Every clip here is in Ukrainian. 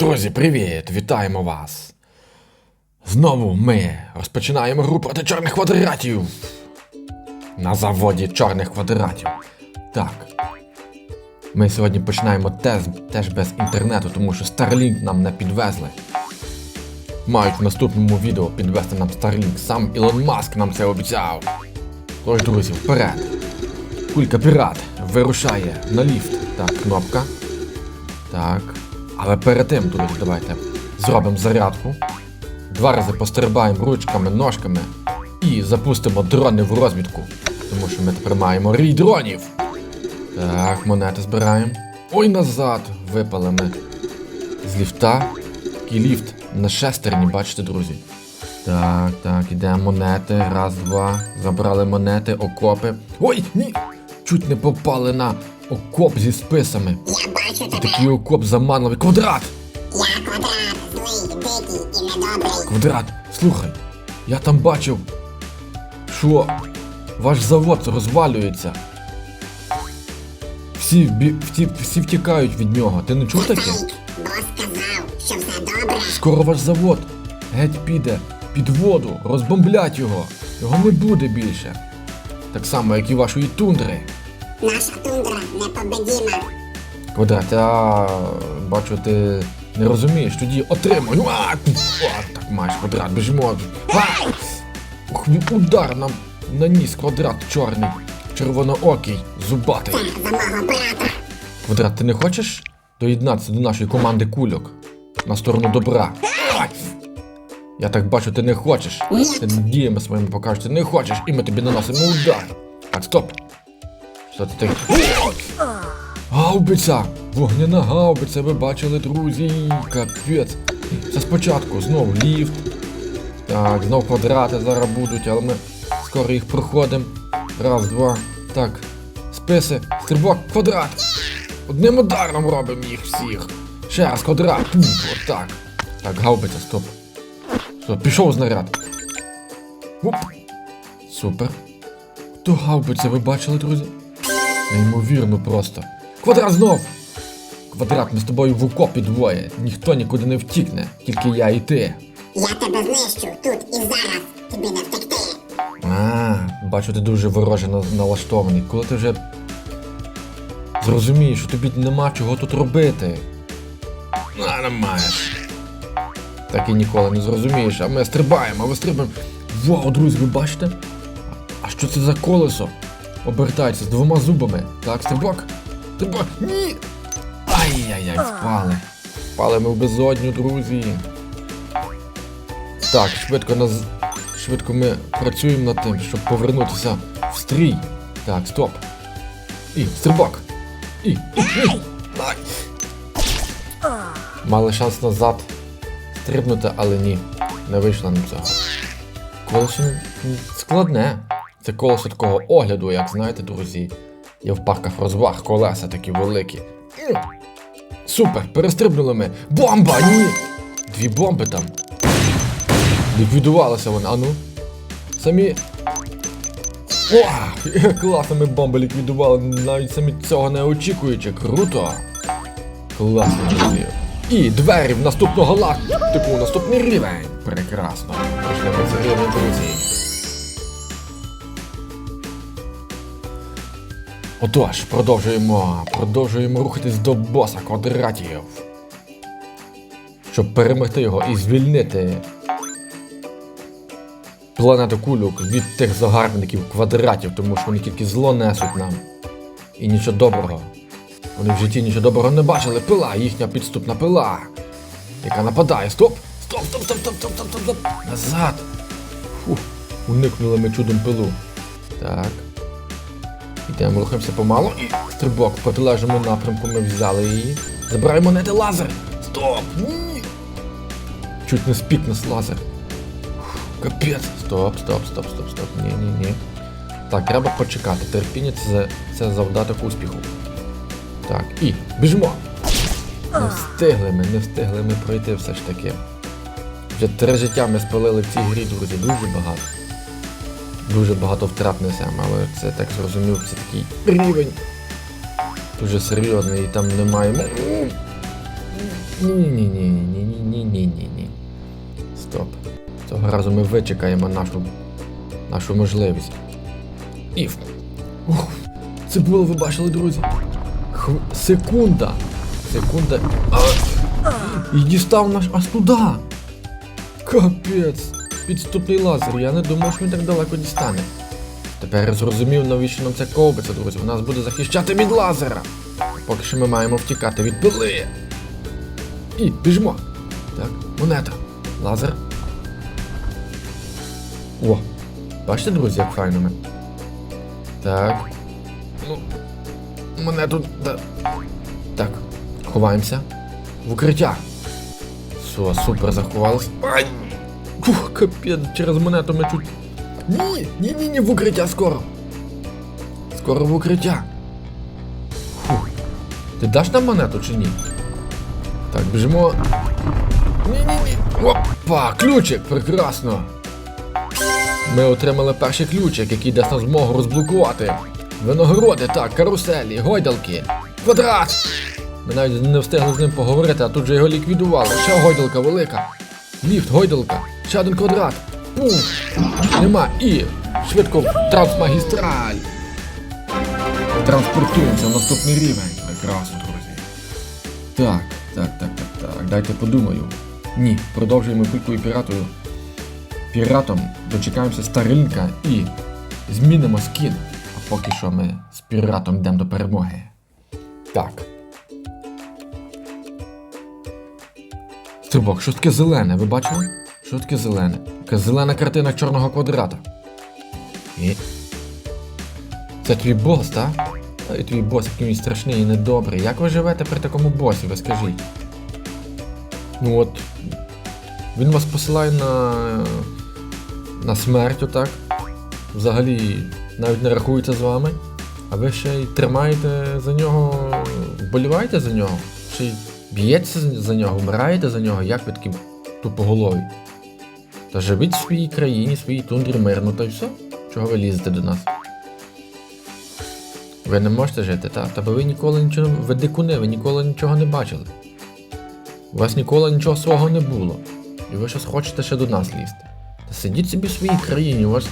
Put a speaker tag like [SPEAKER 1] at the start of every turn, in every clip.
[SPEAKER 1] Друзі, привіт! Вітаємо вас! Знову ми розпочинаємо гру проти чорних квадратів. На заводі чорних квадратів. Так. Ми сьогодні починаємо теж, теж без інтернету, тому що Starlink нам не підвезли. Мають в наступному відео підвести нам Starlink. Сам Ілон Маск нам це обіцяв. Тож, друзі, вперед. Кулька пірат вирушає на ліфт. Так, кнопка. Так. Але перед тим, друзі, давайте зробимо зарядку. Два рази пострибаємо ручками, ножками і запустимо дрони в розвідку. Тому що ми тепер маємо рій дронів. Так, монети збираємо. Ой, назад! Випали ми з ліфта. Такий ліфт на шестерні, бачите, друзі. Так, так, ідемо монети. Раз, два. Забрали монети, окопи. Ой, ні! Чуть не попали на окоп зі списами.
[SPEAKER 2] Тебе.
[SPEAKER 1] Такий окоп заманливий. Квадрат!
[SPEAKER 2] Я квадрат, злий, дикий і недобрий.
[SPEAKER 1] Квадрат, слухай, я там бачив, що ваш завод розвалюється. Всі, вбі- всі, всі втікають від нього. Ти не чув таке?
[SPEAKER 2] Фейк, бос сказав, що все добре.
[SPEAKER 1] Скоро ваш завод геть піде під воду, розбомблять його. Його не буде більше. Так само, як і вашої тундри.
[SPEAKER 2] Наша тундра непобедима.
[SPEAKER 1] Квадрат, я бачу, ти не розумієш, тоді отримуй. А, о, так маєш квадрат, біжимо. А! Ух, удар нам наніс квадрат чорний, червоноокий, зубатий. Квадрат, ти не хочеш доєднатися до нашої команди кульок на сторону добра? Я так бачу, ти не хочеш. Ти діями своїми покажеш, ти не хочеш, і ми тобі наносимо удар. Так, стоп. Що ти? Гаубиця! Вогняна гаубиця, ви бачили, друзі. Капець. Це спочатку знову ліфт. Так, знов квадрати зараз будуть, але ми скоро їх проходимо. Раз, два. Так. Списи, стрибок, квадрат. Одним ударом робимо їх всіх. Ще раз квадрат. Отак. Так, гаубиця, стоп. Стоп, пішов знаряд. Оп. Супер. Хто гаубиця, ви бачили, друзі? Неймовірно просто. Квадрат знов! Квадрат, ми з тобою в окопі двоє. Ніхто нікуди не втікне, тільки я і ти.
[SPEAKER 2] Я тебе знищу тут і зараз. Тобі не втекти.
[SPEAKER 1] А, бачу, ти дуже вороже на- налаштований. Коли ти вже зрозумієш, що тобі нема чого тут робити. А, не маєш. Так і ніколи не зрозумієш, а ми стрибаємо, а ви стрибаємо. Вау, друзі, ви бачите? А що це за колесо? Обертається з двома зубами. Так, стрибок. Стрибок. Ні! Ай-яй-яй, впали. Впали ми в безодню, друзі. Так, швидко нас. Швидко ми працюємо над тим, щоб повернутися в стрій. Так, стоп. І, стрибок. І, і, і. Ай. Мали шанс назад стрибнути, але ні. Не вийшло нам цього. Колесо складне. Це колесо такого огляду, як знаєте, друзі. Є в парках розваг колеса такі великі. Супер, перестрибнули ми. Бомба! Ні! Дві бомби там. Ліквідувалися вони, а ну. Самі. О, класно ми бомби ліквідували, навіть самі цього не очікуючи. Круто. Класно, друзі. І двері в наступну галактику, наступний рівень. Прекрасно. Пішли по цей рівень, друзі. Отож, продовжуємо. Продовжуємо рухатись до боса квадратів. Щоб перемогти його і звільнити планету кульок від тих загарбників квадратів, тому що вони тільки зло несуть нам. І нічого доброго. Вони в житті нічого доброго не бачили. Пила, їхня підступна пила, яка нападає. Стоп, стоп, стоп, стоп, стоп, стоп, стоп, стоп. Назад. Фух, уникнули ми чудом пилу. Так. Йдемо, рухаємося помалу і стрибок в протилежному напрямку ми взяли її. Забираємо монети лазер! Стоп! Ні! Чуть не спік нас лазер. Капець! Стоп, стоп, стоп, стоп, стоп. Ні, ні, ні. Так, треба почекати. Терпіння це, це завдаток успіху. Так, і біжимо! Не встигли ми, не встигли ми пройти все ж таки. Вже три життя ми спалили в цій грі, друзі, дуже багато. Дуже багато втрат несемо, але це так зрозумів, це такий рівень. Дуже серйозний і там немає. м- Ні-ні-ні-ні-ні-ні-ні-ні. Стоп. Цього разу ми вичекаємо нашу, нашу можливість. Іф. Ух, це було, ви бачили, друзі. Хв... Секунда. Секунда. А! І дістав наш аж туди. Капець. Підступний лазер. Я не думав, що він так далеко дістане. Тепер я зрозумів, навіщо нам ця ковбиця, друзі. Вона нас буде захищати від лазера. Поки що ми маємо втікати від пили. І біжмо. Так, монета. Лазер. О! Бачите, друзі, як файно ми. Так. Ну. Монету. Да. Так. Ховаємося. В укриття. Все, супер, заховались. Ай! Фух, капець, через монету ми чуть. Ні, ні, ні, ні, в укриття скоро. Скоро в укриття. Фух. Ти даш нам монету чи ні? Так, біжимо. Ні-ні-ні. Опа! Ключик! Прекрасно! Ми отримали перший ключик, який дасть нам змогу розблокувати. Виногороди, так, каруселі, гойдалки. Квадрат! Ми навіть не встигли з ним поговорити, а тут же його ліквідували. Ще гойдалка велика. Ліфт, гойдалка, ще один квадрат. Пум! Нема. І швидко в трансмагістраль. Транспортуємося в наступний рівень. Прекрасно, друзі. Так, так, так, так, так. Дайте подумаю. Ні, продовжуємо кулькою піратою. Піратом дочекаємося старинка і змінимо скін. А поки що ми з піратом йдемо до перемоги. Так. Стрибок, що таке зелене, ви бачили? Що таке зелене? Така зелена картина чорного квадрата. І. Це твій бос, так? Та і твій бос, який він страшний і недобрий. Як ви живете при такому босі, ви скажіть? Ну от. Він вас посилає на. на смерть, отак. Взагалі навіть не рахується з вами. А ви ще й тримаєте за нього. вболіваєте за нього? Ще й б'єтеся за нього, вмираєте за нього, як ви такі тупоголові? Та живіть в своїй країні, своїй тундрі мирно, та й все. Чого ви лізете до нас? Ви не можете жити, та? Та бо ви ніколи нічого. Ви дикуни, ви ніколи нічого не бачили. У вас ніколи нічого свого не було. І ви щось хочете ще до нас лізти. Та сидіть собі в своїй країні, у вас,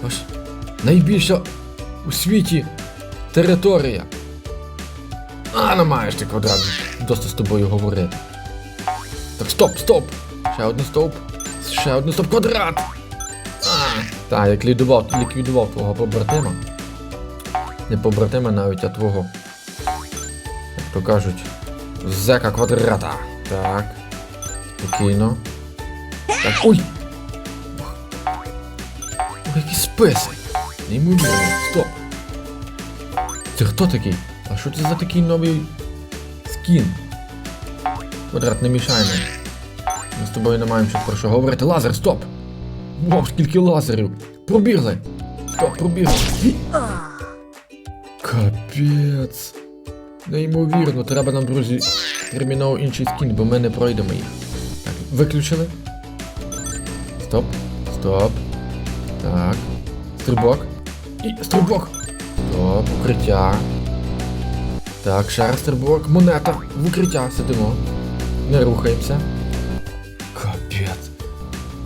[SPEAKER 1] у вас найбільша у світі територія. А, не маєш ти квадрат досить з тобою говорити. Так, стоп, стоп! Ще один стоп. Ще один стоп квадрат! Так, як ліквідував, ліквідував твого побратима. Не побратима навіть, а твого. Як то кажуть, зека квадрата. Так. Спокійно. Так. Ой! Ох, які списи! Неймовірно, стоп! Це хто такий? А що це за такий новий скін? Квадрат, не мішай нам. Ми з тобою не маємо що про що говорити. Лазер, стоп! Вау, скільки лазерів! Пробігли! Стоп, пробігли! Капець! Неймовірно, треба нам, друзі, терміново інший скін, бо ми не пройдемо їх. Так, виключили. Стоп. Стоп. Так. Стрибок. І стрибок. Стоп, укриття. Так, ще стрибок. Монета. В укриття сидимо. Не рухаємося. Капець.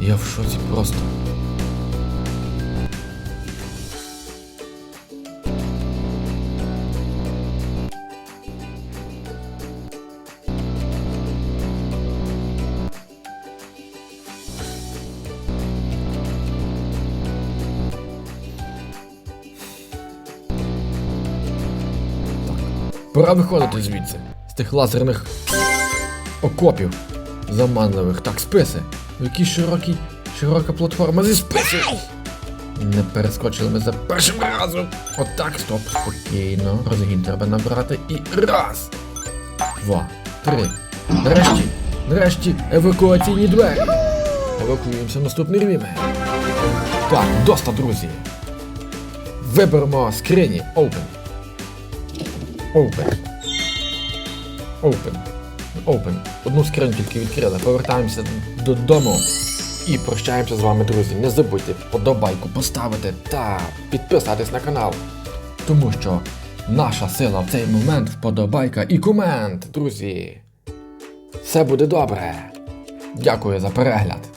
[SPEAKER 1] Я в шоці просто. Пора виходити звідси. З тих лазерних окопів заманливих. Так, списи. Які широкі, широка платформа зі списів. Не перескочили ми за першим разом. Отак, стоп, спокійно. Розгін треба набрати. І раз. Два. Три. Нарешті. Нарешті евакуаційні двері. Евакуюємося в наступний рівень. Так, доста, друзі. Виберемо скрині. Open. Open. Open. Open. Одну скриню тільки відкрили. Повертаємося додому. І прощаємося з вами, друзі. Не забудьте подобайку поставити та підписатись на канал. Тому що наша сила в цей момент вподобайка і комент, друзі. Все буде добре. Дякую за перегляд.